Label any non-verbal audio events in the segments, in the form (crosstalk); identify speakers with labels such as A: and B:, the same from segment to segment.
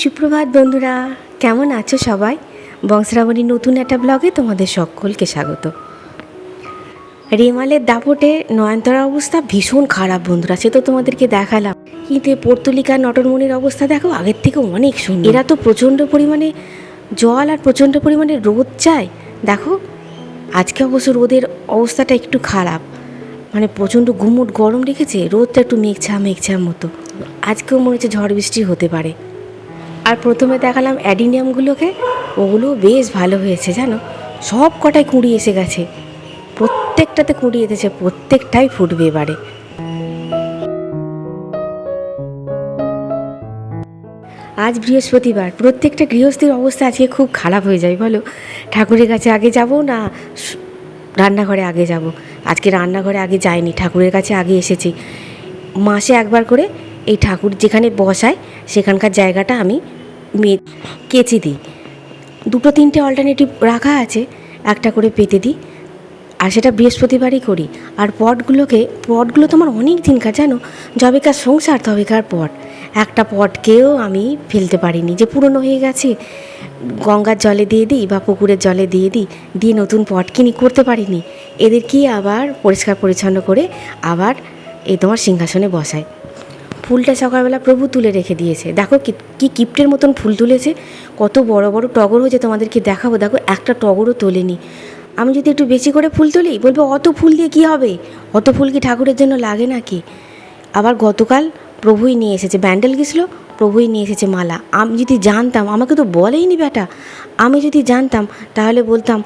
A: সুপ্রভাত বন্ধুরা, কেমন আছো সবাই? বংশরাবণীর নতুন একটা ব্লগে তোমাদের সকলকে স্বাগত। রেমালের দাপটে নয়নতারার অবস্থা ভীষণ খারাপ বন্ধুরা, সে তো তোমাদেরকে দেখালাম। কিন্তু পর্তুলিকা নটনমণির অবস্থা দেখো, আগের থেকে অনেক সুন্দর। এরা তো প্রচণ্ড পরিমাণে জল আর প্রচণ্ড পরিমাণে রোদ চায়। দেখো, আজকে অবশ্য রোদের অবস্থাটা একটু খারাপ। মানে প্রচণ্ড গুমুট গরম রেখেছে রোদটা একটু মেঘছা মেঘছা মতো। আজকেও মনে হচ্ছে ঝড় বৃষ্টি হতে পারে। আর প্রথমে দেখালাম অ্যাডিনিয়ামগুলোকে। ওগুলো বেশ ভালো হয়েছে, জানো? সব কটায় কুঁড়ি এসে গেছে। প্রত্যেকটাতে কুঁড়ি এসেছে প্রত্যেকটাই ফুটবে এবারে। আজ বৃহস্পতিবার, প্রত্যেকটা গৃহস্থীর অবস্থা আজকে খুব খারাপ হয়ে যায়, বলো? ঠাকুরের কাছে আগে যাব না রান্নাঘরে আগে যাব? আজকে রান্নাঘরে আগে যাইনি, ঠাকুরের কাছে আগে এসেছি। মাসে একবার করে এই ঠাকুর যেখানে বসায়, সেখানকার জায়গাটা আমি কেচে দিই। দুটো তিনটে অল্টারনেটিভ রাখা আছে, একটা করে পেতে দিই। আর সেটা বৃহস্পতিবারই করি। আর পটগুলোকে, পটগুলো তো আমার অনেক দিনকার জানো? যবেকার সংসার তবেকার পট। একটা পটকেও আমি ফেলতে পারিনি। যে পুরনো হয়ে গেছে, গঙ্গার জলে দিয়ে দিই বা পুকুরের জলে দিয়ে দিই, দিয়ে নতুন পট কিনি করতে পারিনি। এদেরকে আবার পরিষ্কার পরিচ্ছন্ন করে আবার এই তোমার সিংহাসনে বসায় ফুলটা সকালবেলা প্রভু তুলে রেখে দিয়েছে। দেখো কি কিপ্টের মতন ফুল তুলেছে। কত বড় বড় টগর হয়েছে তোমাদেরকে দেখাবো। দেখো, একটা টগরও তোলেনি। আমি যদি একটু বেশি করে ফুল তুলি, বলব, অত ফুল দিয়ে কি হবে? অত ফুল কি ঠাকুরের জন্য লাগে নাকি? আবার গতকাল প্রভুই নিয়ে এসেছে, ব্যান্ডেল গেছিল, প্রভুই নিয়ে এসেছে মালা। আমি যদি জানতাম, আমাকে তো বলেইনি বেটা। আমি যদি জানতাম, তাহলে বলতাম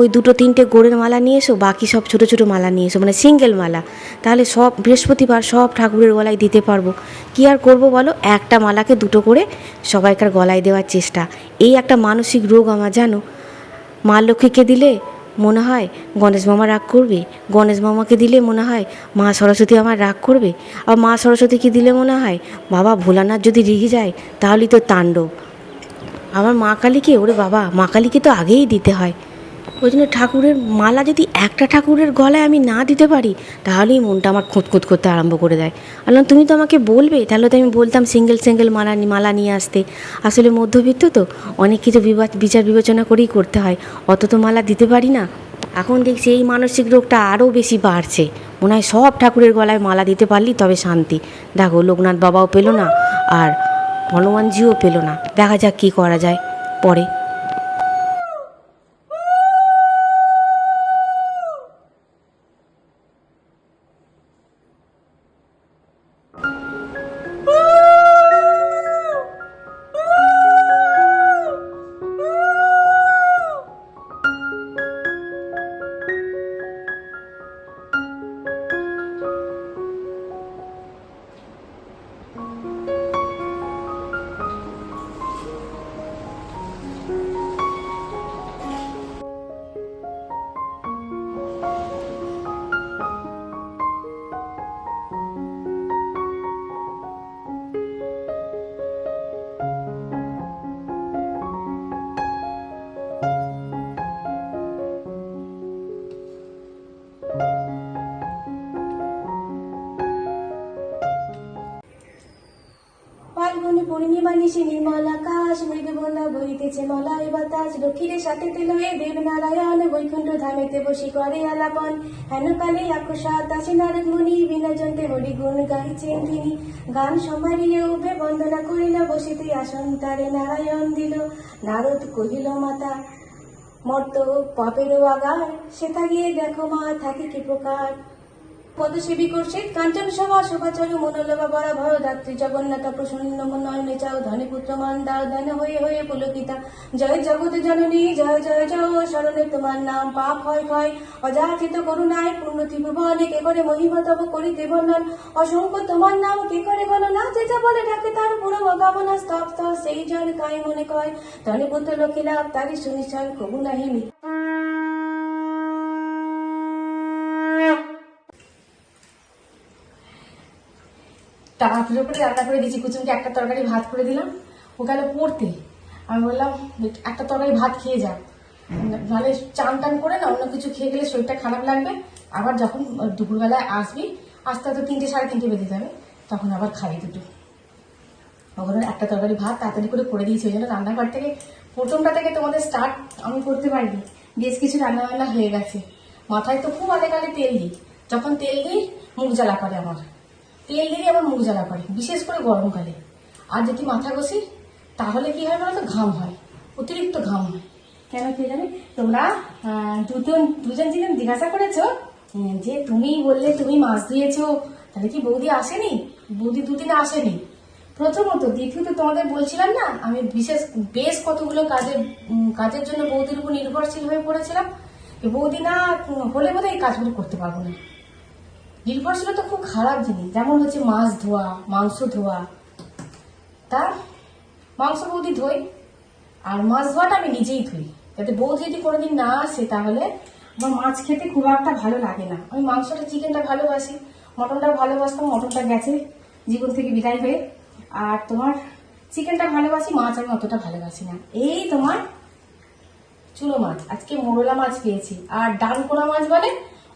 A: ওই দুটো তিনটে গোড়ের মালা নিয়ে এসো, বাকি সব ছোটো ছোটো মালা নিয়ে এসো মানে সিঙ্গেল মালা। তাহলে সব বৃহস্পতিবার সব ঠাকুরের গলায় দিতে পারব। কি আর করব বলো? একটা মালাকে দুটো করে সবাইকার গলায় দেওয়ার চেষ্টা। এই একটা মানসিক রোগ আমার, জানো? মা লক্ষ্মীকে দিলে মনে হয় গণেশ মামা রাগ করবে, গণেশ মামাকে দিলে মনে হয় মা সরস্বতী আমার রাগ করবে, আর মা সরস্বতীকে দিলে মনে হয়, বাবা, ভোলানাথ যদি রেগে যায়, তাহলেই তো তাণ্ডব। আমার মা কালীকে, ওরে বাবা, মা কালীকে তো আগেই দিতে হয়। ওই জন্য ঠাকুরের মালা যদি একটা ঠাকুরের গলায় আমি না দিতে পারি, তাহলেই মনটা আমার খুঁতখুত করতে আরম্ভ করে দেয়। বললাম তুমি তো আমাকে বলবে, তাহলে তো আমি বলতাম সিঙ্গেল সিঙ্গেল মালা মালা নিয়ে আসতে। আসলে মধ্যবিত্ত তো, অনেক কিছু বিচার বিবেচনা করেই করতে হয়। অত তো মালা দিতে পারি না। এখন দেখছি এই মানসিক রোগটা আরও বেশি বাড়ছে। মনে হয় সব ঠাকুরের গলায় মালা দিতে পারলেই তবে শান্তি। দেখো, লোকনাথ বাবাও পেল না, আর হনুমানজিও পেল না। দেখা যাক কী করা যায়। পরে।
B: পূর্ণিমা নিশি নির্মল আকাশ মৃদুবন্ধা বহিতেছে মলয় বাতাস দক্ষিণে সাথে তেলয়ে দেবনারায়ণ বৈকুণ্ঠ ধামেতে বসি করে আলাপন। হেন কালে আকুশাত আসে নারদ মুনি বিনা হরি গুণ গাইছেন তিনি। গান সমারিয়ে উভে বন্দনা করিল, বসিতে আসন তারে নারায়ণ দিল। নারদ কহিল, মাতা, মর্ত পাপেরও আগার, সেথা গিয়ে দেখো মা, থাকে কি প্রকার? পদসেবী করছে কাঞ্চন সভা শোভাচরু মনোলভা বরা ভয় দাত্রী জগন্নাথ, প্রসন্ন নয়নে চাও ধনে পুত্র মান্দার ধন হয়ে হয়ে পুলকিতা। জয় জগৎ জননী, জয় জয় জয়, শরণে তোমার নাম পাপ হয় ভয় অযাচিত করুণায় পূর্ণ ত্রিভুবনে কে করে মহিমা তব করিতে বর্ণন? অসংখ্য তোমার নাম কে করে গণনা? যে যা বলে ডাকে তার পুরো কামনা স্তব স্তব, সেই জন কাই মনে কয়। ধনে পুত্র লক্ষ্মী লাভ, তারই সুনিশ্চয়, কবু নাহি
C: তাড়াহুড়ো করে রান্না করে দিয়েছি, কুচুমকে একটা তরকারি ভাত করে দিলাম। ও গেল পড়তে। আমি বললাম একটা তরকারি ভাত খেয়ে যা। নাহলে চান টান করে না, অন্য কিছু খেয়ে গেলে শরীরটা খারাপ লাগবে। আবার যখন দুপুরবেলায় আসবি, আসতে হয়তো তিনটে, সাড়ে তিনটে বেজে যাবে। তখন আবার খাবি দুটো।
B: ওখানে একটা তরকারি ভাত তাড়াতাড়ি করে করে দিয়েছি, ওই জন্য রান্নাঘর থেকে, প্রথমটা থেকে তোমাদের স্টার্ট আমি করতে পারিনি। বেশ কিছু রান্না বান্না হয়ে গেছে। মাথায় তো খুব আলেকালে তেল দিই। যখন তেল দিই, মুখ জ্বালা করে আমার। তেল দিলে আমার মুখ জ্বালা করে, বিশেষ করে গরমকালে। আর যদি মাথা ঘষি, তাহলে কি হয় বলতো? ঘাম হয়, অতিরিক্ত ঘাম হয়। কেন কে জানে? তোমরা দুজন দুজন দুজন জিজ্ঞাসা করেছ যে তুমি বললে তুমি মাছ ধুয়েছো তাহলে কি বৌদি আসেনি? বৌদি দুদিন আসেনি। প্রথমত, দ্বিতীয়ত তোমাদের বলছিলাম না, আমি বিশেষ, বেশ কতগুলো কাজের কাজের জন্য বৌদির উপর নির্ভরশীল হয়ে পড়েছিলাম। বৌদি না, হলে বোধহয় এই কাজগুলো করতে পারব না। নির্ভরশীলতা খুব খারাপ জিনিস। যেমন হচ্ছে মাছ ধোয়া, মাংস ধোয়া। তা মাংস বৌদি ধোই আর মাছ ধোয়াটা আমি নিজেই ধুই। যাতে বৌদি যদি কোনোদিন না আসে, তাহলে আমার মাছ খেতে খুব একটা ভালো লাগে না। আমি মাংসটা, চিকেনটা ভালোবাসি। মটনটা ভালোবাসতাম, মটনটা গেছে জীবন থেকে বিদায় হয়ে। আর তোমার চিকেনটা ভালোবাসি, মাছ আমি অতটা ভালোবাসি না। এই তোমার চুলো মাছ। আজকে মোরলা মাছ পেয়েছি। আর ডানকোনা মাছ বলে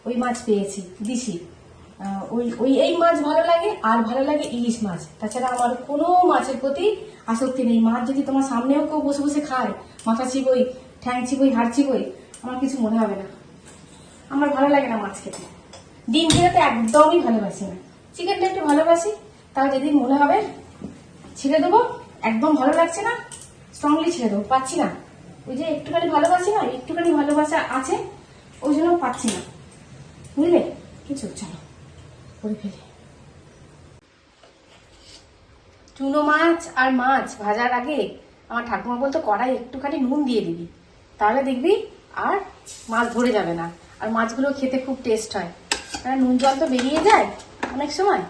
B: ওই মাছ পেয়েছি। দিশি। ওই ওই এই মাছ ভালো লাগে, আর ভালো লাগে ইলিশ মাছ। তাছাড়া আমার কোনো মাছের প্রতি আসক্তি নেই। মাছ যদি তোমার সামনেও কেউ বসে বসে খায়, মাথা চিবই, ঠ্যাং চিবই, হাড় চিবই, আমার কিছু মনে হবে না। আমার ভালো লাগে না মাছ খেতে। ডিম খেতে একদমই ভালোবাসি না। চিকেনটা একটু ভালোবাসি, তাও যেদিন মনে হবে ছেড়ে দেবো। একদম ভালো লাগছে না স্ট্রংলি ছেড়ে দেবো। পাচ্ছি না। ওই যে একটুখানি ভালোবাসি না, একটুখানি ভালোবাসা আছে, ওই জন্য পাচ্ছি না। বুঝলে? কিছু চলো করে ফেলি। চুনো মাছ আর মাছ ভাজার আগে আমার ঠাকুমা বলতো কড়াই একটুখানি নুন দিয়ে দিবি, তাহলে দেখবি আর মাছ ধরে যাবে না। আর মাছগুলো খেতে খুব টেস্ট হয়। নুন জল তো বেরিয়ে যায় অনেক সময়।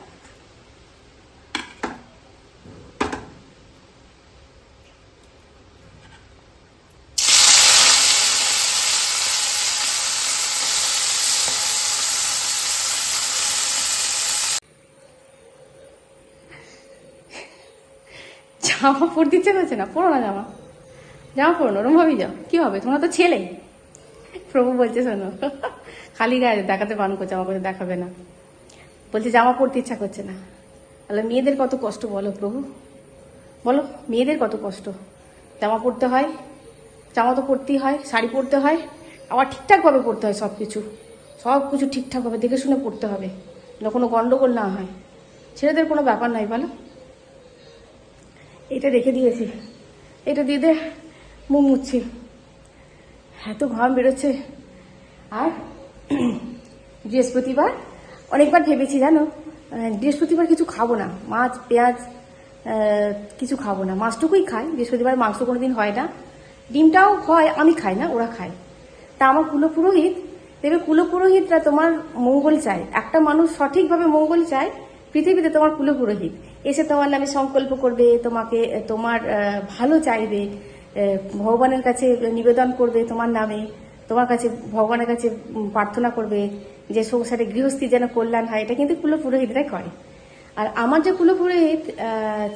B: জামা পরতে ইচ্ছে করছে না পরো না জামা। জামা পরো নরম ভাবেই যাও। কি হবে? তোমরা তো ছেলে। প্রভু বলছে, শোনো। খালি গায়ে দেখাতে বান করছে আমার কাছে দেখাবে না। বলছে, জামা পরতে ইচ্ছা করছে না। তাহলে মেয়েদের কত কষ্ট বলো প্রভু। বলো, মেয়েদের কত কষ্ট। জামা পরতে হয়, জামা তো পরতেই হয়, শাড়ি পরতে হয়, আবার ঠিকঠাকভাবে পরতে হয় সব কিছু সব কিছু ঠিকঠাকভাবে, দেখে শুনে পরতে হবে। যেন কোনো গন্ডগোল না হয়। ছেলেদের কোনো ব্যাপার নাই, বলো। এটা রেখে দিয়েছি। এটা দিয়ে দে, মুখ মুচ্ছি এত ঘাম বেরোচ্ছে। আর (clears throat) বৃহস্পতিবার, অনেকবার ভেবেছি জানো বৃহস্পতিবার কিছু খাব না। মাছ, পেঁয়াজ কিছু খাব না। মাছটুকুই খাই। বৃহস্পতিবার মাংস কোনো দিন হয় না। ডিমটাও হয়, আমি খাই না, ওরা খায়। তা আমার কুলো পুরোহিত দেবে কুলো পুরোহিতরা তোমার মঙ্গল চায়। একটা মানুষ সঠিকভাবে মঙ্গল চায়, পৃথিবীতে তোমার কুলো পুরোহিত। এসে তোমার নামে সংকল্প করবে, তোমাকে তোমার ভালো চাইবে ভগবানের কাছে নিবেদন করবে তোমার নামে, তোমার কাছে, ভগবানের কাছে প্রার্থনা করবে যে সংসারে গৃহস্থী যেন কল্যাণ হয়, এটা কিন্তু কুলো পুরোহিতরাই করে। আর আমার যে কুলো পুরোহিত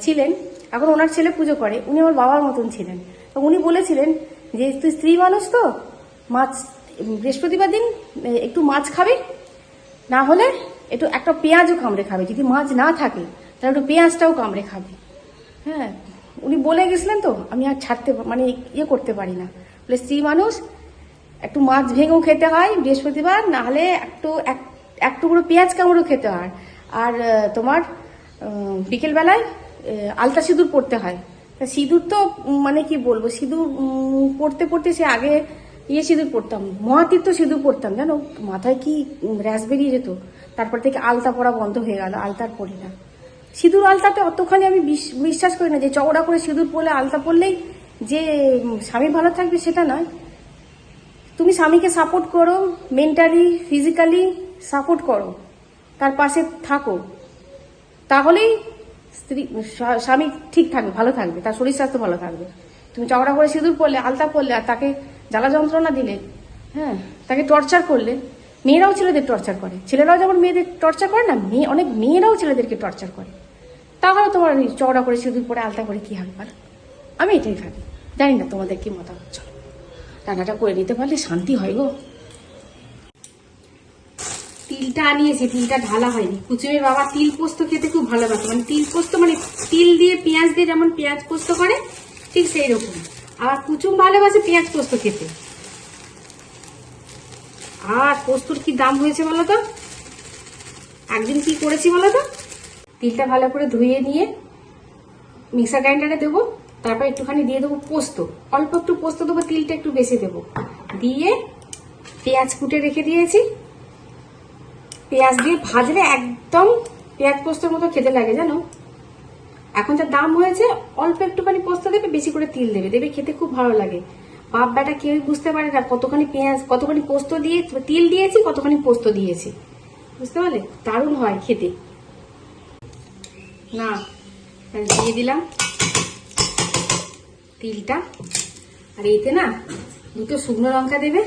B: ছিলেন, এখন ওনার ছেলে পুজো করে, উনি আমার বাবার মতন ছিলেন। তো উনি বলেছিলেন যে, তুই স্ত্রী মানুষ তো, মাছ, বৃহস্পতিবার দিন একটু মাছ খাবি, না হলে একটু একটা পেঁয়াজও কামড়ে খাবে, যদি মাছ না থাকে তাহলে একটু পেঁয়াজটাও কামড়ে খাবে হ্যাঁ উনি বলে গেছিলেন তো, আমি আর ছাড়তে মানে ইয়ে করতে পারি না। বলে, স্ত্রী মানুষ, একটু মাছ ভেঙেও খেতে হয় বৃহস্পতিবার, না হলে একটু, এক এক টুকরো পেঁয়াজ কামড়ও খেতে হয়। আর তোমার বিকেলবেলায় আলতা সিঁদুর পড়তে হয়। তা সিঁদুর তো মানে কি বলব, সিঁদুর পড়তে পড়তে সে আগে ইয়ে সিঁদুর পড়তাম, মহাতীর্থ সিঁদুর পড়তাম, জানো? মাথায় কি র্যাশ বেরিয়ে যেত। তারপর থেকে আলতা পড়া বন্ধ হয়ে গেল, আলতার পড়ি না। সিঁদুর আলতাতে অতখানি আমি বিশ- বিশ্বাস করি না যে চওড়া করে সিঁদুর পরলে আলতা পরলেই যে স্বামী ভালো থাকবে সেটা নয়। তুমি স্বামীকে সাপোর্ট করো মেন্টালি ফিজিক্যালি সাপোর্ট করো, তার পাশে থাকো। তাহলেই স্ত্রী স্বামী ঠিক থাকবে, ভালো থাকবে, তার শরীর স্বাস্থ্য ভালো থাকবে। তুমি চওড়া করে সিঁদুর পরলে, আলতা পরলে আর তাকে জ্বালা যন্ত্রণা দিলে হ্যাঁ তাকে টর্চার করলে, মেয়েরাও ছেলেদের টর্চার করে। ছেলেরাও যেমন মেয়েদের টর্চার করে না, মেয়ে, অনেক মেয়েরাও ছেলেদেরকে টর্চার করে। তাহলে তোমার চওড়া করে সিঁদুর পরে আলতা করে কি হবে বলো? আমি এটাই ভাবি। জানি না তোমাদের কি মতামত, চলো। রান্নাটা করে নিতে পারলে শান্তি হয় গো। তিলটা আনিয়েছে, তিলটা ঢালা হয়নি। কুচুমের বাবা তিল পোস্ত খেতে খুব ভালোবাসে। মানে তিল পোস্ত মানে তিল দিয়ে পেঁয়াজ দিয়ে যেমন পেঁয়াজ পোস্ত করে, ঠিক সেই রকম আবার কুচুম ভালোবাসে পেঁয়াজ পোস্ত খেতে। আর পোস্তর কি দাম হয়েছে বলো তো? একদিন কি করেছি বলো তো? তিলটা ভালো করে ধুয়ে নিয়ে মিক্সার গ্রাইন্ডারে দেবো, তারপর একটুখানি দিয়ে দেবো পোস্ত। অল্প একটু পোস্ত দেবো, তিলটা একটু বেশি দেবো। দিয়ে পেঁয়াজ কুটে রেখে দিয়েছি। পেঁয়াজ দিয়ে ভাজলে একদম পেঁয়াজ পোস্তর মতো খেতে লাগে, জানো? এখন যা দাম হয়েছে, অল্প একটুখানি পোস্ত দেবে, বেশি করে তিল দেবে। দেবে খেতে খুব ভালো লাগে। বাপ বেটা কেউই বুঝতে পারে না, কতখানি পেঁয়াজ, কতখানি পোস্ত দিয়ে, তিল দিয়েছি, কতখানি পোস্ত দিয়েছি। বুঝতে পারলে? দারুণ হয় খেতে। না দিয়ে দিলাম তিলটা। আর এতে না দুটো শুকনো লঙ্কা দেবে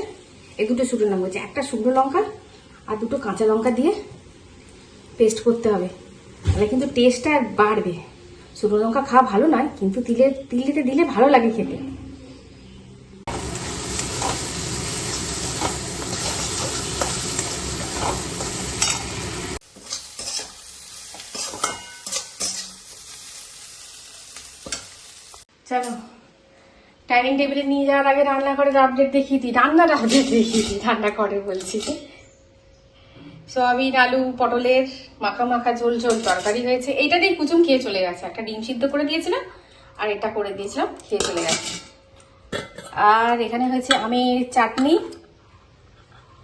B: এ দুটো শুকনো লঙ্কা হচ্ছে একটা শুকনো লঙ্কা আর দুটো কাঁচা লঙ্কা দিয়ে পেস্ট করতে হবে। তাহলে কিন্তু টেস্টটা বাড়বে। শুকনো লঙ্কা খাওয়া ভালো নয়, কিন্তু তিলে, তিলটা দিলে ভালো লাগে খেতে চলো ডাইনিং টেবিলে নিয়ে যাওয়ার আগে রান্নাঘরের আপডেট দেখিয়ে দিই। রান্নার আপডেট দেখিয়ে দিই, রান্না করে বলছি। সয়াবিন, আলু, পটলের মাখা মাখা ঝোল ঝোল তরকারি হয়েছে। এইটা দিয়ে কুচুম খেয়ে চলে গেছে। একটা ডিম সিদ্ধ করে দিয়েছিলাম আর এটা করে দিয়েছিলাম, খেয়ে চলে গেছে। আর এখানে হয়েছে আমি চাটনি।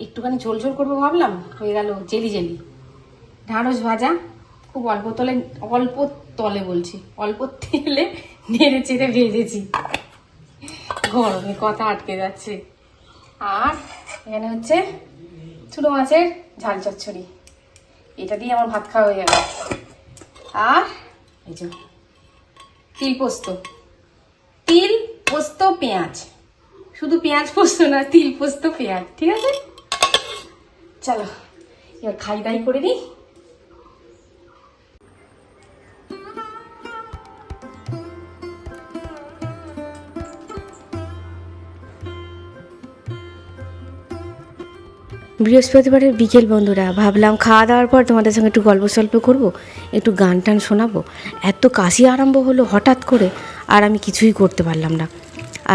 B: একটুখানি ঝোল ঝোল করব ভাবলাম, হয়ে গেল জেলি জেলি। ঢাঁড়স ভাজা, খুব অল্প তলে অল্প তলে বলছি, অল্প তেলে নেড়ে চেড়ে ভেজেছি। গরমে কথা আটকে যাচ্ছে। আর এখানে হচ্ছে ছোটো মাছের ঝাল চচ্চড়ি। এটা দিয়ে আমার ভাত খাওয়া হয়ে যাবে আর এই যে তিল পোস্ত। তিল পোস্ত, পেঁয়াজ। শুধু পেঁয়াজ পোস্ত না, তিল পোস্ত, পেঁয়াজ, ঠিক আছে? চলো, এবার খাই দাই করে দিই
A: বৃহস্পতিবারের বিকেল বন্ধুরা, ভাবলাম খাওয়া দাওয়ার পর তোমাদের সঙ্গে একটু গল্প সল্প করব, একটু গান টান শোনাবো। এত কাশি আরম্ভ হলো হঠাৎ করে, আর আমি কিছুই করতে পারলাম না।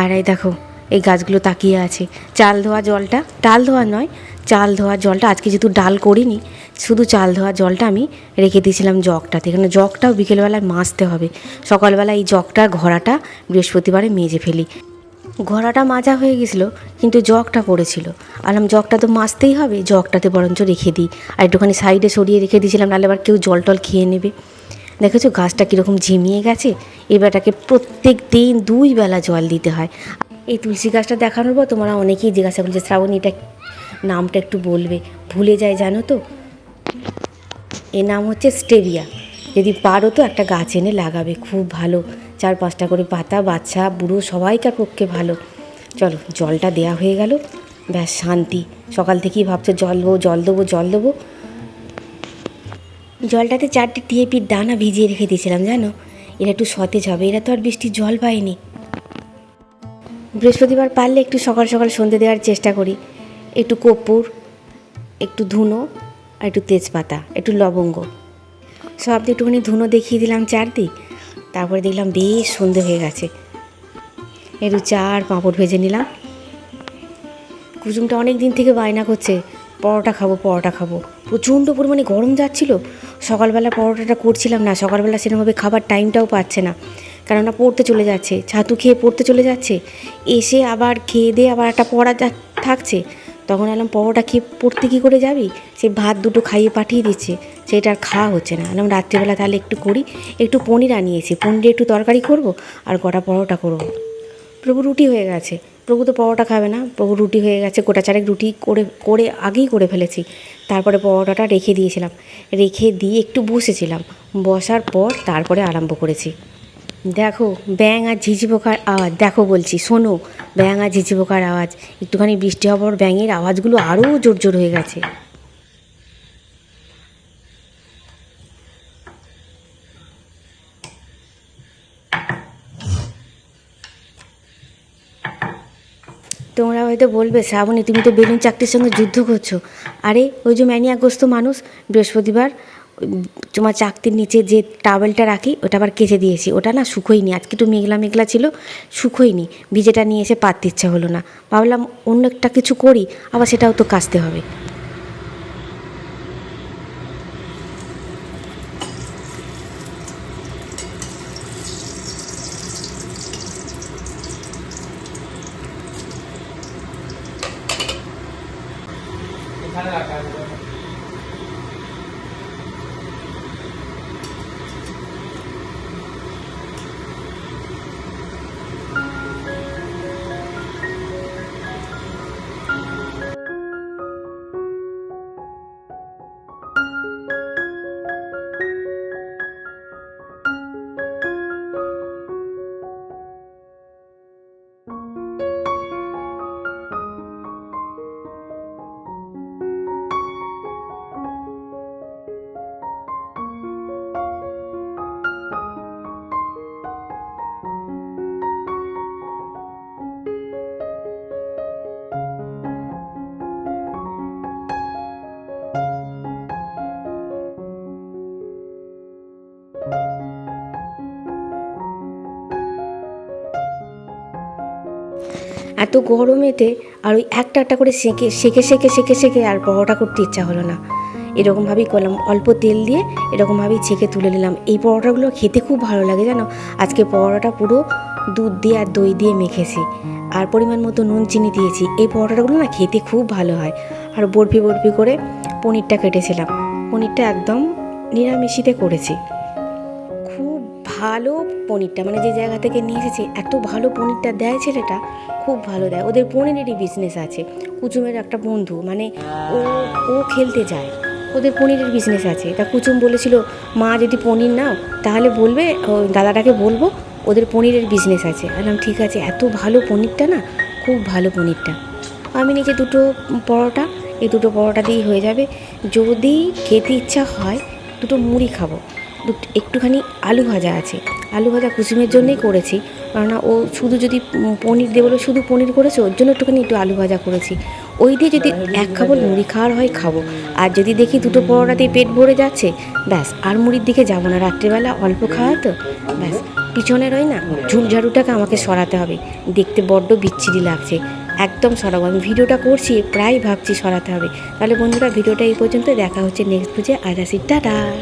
A: আর এই দেখো, এই গাছগুলো তাকিয়ে আছে। চাল ধোয়া জলটা, ডাল ধোয়া নয়, চাল ধোয়া জলটা, আজকে যেহেতু ডাল করিনি, শুধু চাল ধোয়া জলটা আমি রেখে দিয়েছিলাম জগটাতে। এখানে জগটাও বিকেলবেলায় মাজতে হবে। সকালবেলা এই জগটার ঘোড়াটা বৃহস্পতিবারে মেজে ফেলি। ঘোড়াটা মাজা হয়ে গেছিল, কিন্তু জগটা পড়েছিল। আলাম, জগটা তো মাজতেই হবে, জগটাতে বরঞ্চ রেখে দিই। আর একটুখানি সাইডে সরিয়ে রেখে দিয়েছিলাম, নাহলে আবার কেউ জল টল খেয়ে নেবে। দেখেছ, গাছটা কীরকম ঝিমিয়ে গেছে? এবারটাকে প্রত্যেক দিন দুই বেলা জল দিতে হয়। এই তুলসী গাছটা দেখানোর পর তোমরা অনেকেই জিজ্ঞাসা করছে শ্রাবণী এটা নামটা একটু বলবে। ভুলে যায় জানো তো? এর নাম হচ্ছে স্টেভিয়া। যদি পারো তো একটা গাছ এনে লাগাবে, খুব ভালো। চার পাঁচটা করে পাতা, বাচ্চা, বুড়ো, সবাইকার পক্ষে ভালো। চলো, জলটা দেয়া হয়ে গেল। ব্যাস, শান্তি। সকাল থেকেই ভাবছ জল দেবো জল দেবো জল দেবো। জলটাতে চারটে টিএপির দানা ভিজিয়ে রেখে দিয়েছিলাম, জানো? এরা একটু সতেজ হবে, এরা তো আর বৃষ্টির জল পায়নি। বৃহস্পতিবার পারলে একটু সকাল সকাল সন্ধে দেওয়ার চেষ্টা করি। একটু কর্পূর, একটু ধুনো আর একটু তেজপাতা, একটু লবঙ্গ। সব একটুখানি ধুনো দেখিয়ে দিলাম চারদিক। তারপরে দেখলাম বেশ সন্ধে হয়ে গেছে। একটু চা আর পাঁপড় ভেজে নিলাম। কুসুমটা অনেক দিন থেকে বায়না করছে, পরোটা খাব পরোটা খাব। প্রচণ্ড পরিমাণে গরম যাচ্ছিল। সকালবেলা পরোটাটা করছিলাম না, সকালবেলা সেরকমভাবে খাবার টাইমটাও পাচ্ছে না। কেননা পড়তে চলে যাচ্ছে, ছাতু খেয়ে পড়তে চলে যাচ্ছে। এসে আবার খেয়ে দিয়ে আবার একটা পড়া যা থাকছে। তখন এলাম পরোটা খেয়ে পড়তে কী করে যাবি? সে ভাত দুটো খাইয়ে পাঠিয়ে দিচ্ছে, সেটা আর খাওয়া হচ্ছে না। এলাম রাত্রিবেলা তাহলে একটু করি, একটু পনির আনিয়েছি পনিরে একটু তরকারি করব আর গোটা পরোটা করব। প্রভু রুটি হয়ে গেছে। প্রভু তো পরোটা খাবে না, প্রভু রুটি হয়ে গেছে, গোটা চারেক রুটি করে করে আগেই করে ফেলেছি। তারপরে পরোটাটা রেখে দিয়েছিলাম। রেখে দিয়ে একটু বসেছিলাম। বসার পর তারপরে আরম্ভ করেছি। দেখো ব্যাং আর ঝিঝি পোকার আওয়াজ। দেখো বলছি, শোনো ব্যাং আর ঝিঝি পোকার আওয়াজ। একটুখানি বৃষ্টি হওয়ার পর ব্যাঙের আওয়াজগুলো আরও জোর জোর হয়ে গেছে। তোমরা হয়তো বলবে, শ্রাবণী, তুমি তো বেলুন চাকরির সঙ্গে যুদ্ধ করছ। আরে, ওই যে ম্যানিয়াগ্রস্ত মানুষ, বৃহস্পতিবার তোমার চাকতির নিচে যে টাওয়েলটা রাখি, ওটা আবার কেচে দিয়েছি। ওটা না শুকোয়নি আজকে একটু মেঘলা মেঘলা ছিল শুকোয়নি ভিজেটা নিয়ে এসে পাততে ইচ্ছা হলো না। ভাবলাম অন্য একটা কিছু করি, আবার সেটাও তো কাচতে হবে। এত গরমেতে আর ওই একটা একটা করে সেঁকে সেঁকে সেঁকে সেঁকে সেঁকে আর পরোটা করতে ইচ্ছা হলো না। এরকমভাবেই করলাম, অল্প তেল দিয়ে এরকমভাবেই ছেঁকে তুলে নিলাম। এই পরোটাগুলো খেতে খুব ভালো লাগে জানো? আজকে পরোটা পুরো দুধ দিয়ে আর দই দিয়ে মেখেছি। আর পরিমাণ মতো নুন, চিনি দিয়েছি। এই পরোটাগুলো না খেতে খুব ভালো হয়। আর বরফি বরফি করে পনিরটা কেটেছিলাম। পনিরটা একদম নিরামিষিতে করেছি। ভালো পনিরটা মানে যে জায়গা থেকে নিয়ে এসেছি, এত ভালো পনিরটা দেয় ছেলেটা, খুব ভালো দেয়। ওদের পনিরেরই বিজনেস আছে। কুচুমের একটা বন্ধু মানে ও ও খেলতে যায়। ওদের পনিরের বিজনেস আছে। তা কুচুম বলেছিল, মা, যদি পনির নাও, তাহলে বলবে দাদাটাকে বলব, ওদের পনিরের বিজনেস আছে। বললাম, ঠিক আছে, এত ভালো পনিরটা না, খুব ভালো পনিরটা। আমি নিজে দুটো পরোটা, এই দুটো পরোটা দিয়েই হয়ে যাবে। যদি খেতে ইচ্ছা হয়, দুটো মুড়ি খাব। একটুখানি আলু ভাজা আছে। আলু ভাজা কুসুমের জন্যই করেছি। কেননা ও শুধু যদি পনির দিয়ে বলে শুধু পনির করেছে, ওর জন্য একটুখানি একটু আলু ভাজা করেছি। ওই দিয়ে যদি এক খাব মুড়ি খাওয়ার হয়, খাব। আর যদি দেখি দুটো পরোটা দিয়ে পেট ভরে যাচ্ছে, ব্যাস। আর মুড়ির দিকে যাব না। রাত্রিবেলা অল্প খাওয়া তো, ব্যাস। পিছনের ওই না, ঝুল ঝাড়ুটাকে আমাকে সরাতে হবে। দেখতে বড্ড বিচ্ছিরি লাগছে। একদম সরাবো। আমি ভিডিওটা করছি, প্রায় ভাবছি সরাতে হবে। তাহলে বন্ধুরা, ভিডিওটা এই পর্যন্ত দেখা হচ্ছে নেক্সট বুঝে আজ আসি। টাটা!